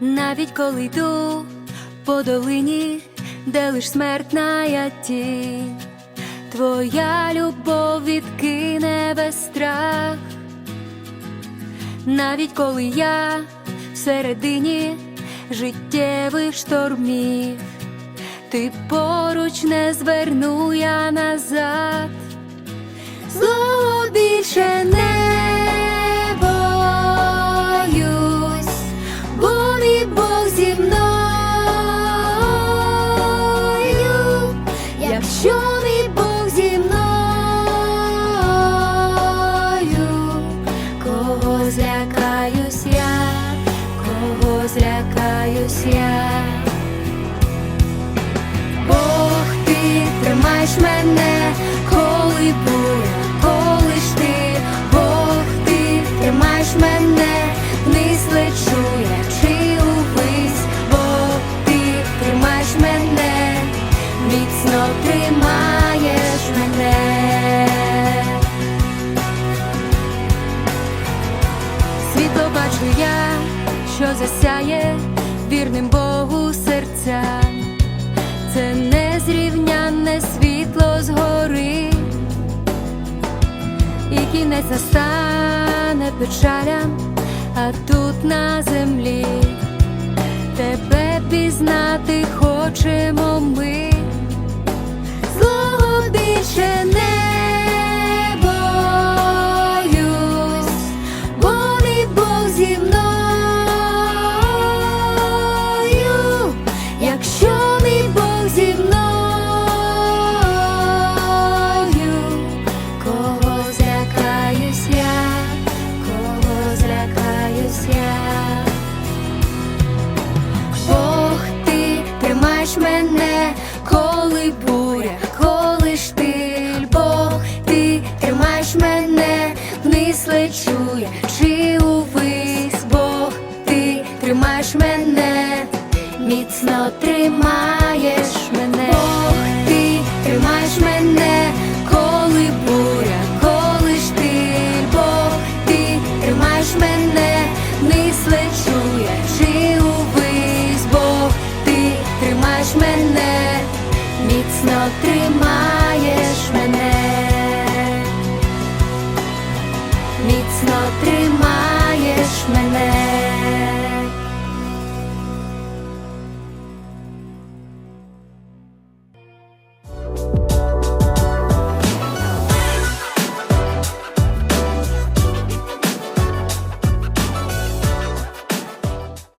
навіть коли йду по долині, де лиш смертна тінь, твоя любов відкине весь страх, навіть коли я всередині життєвих штормів, ти поруч не зверну я назад, кого злякаюсь я. Бог, ти тримаєш мене, коли буря, коли ж ти, Бог, ти тримаєш мене, вниз лечу я чи увись, Бог, ти тримаєш мене, міцно тримаєш мене. Засяє вірним Богу серця, це незрівнянне світло згори, і кінець настане печалям, а тут на землі. Тебе пізнати хочемо ми, мене, коли буря, коли штиль, Бог, ти тримаєш мене, вниз лечу я, чи увись, Бог, ти тримаєш мене, міцно тримаєш міцно тримай.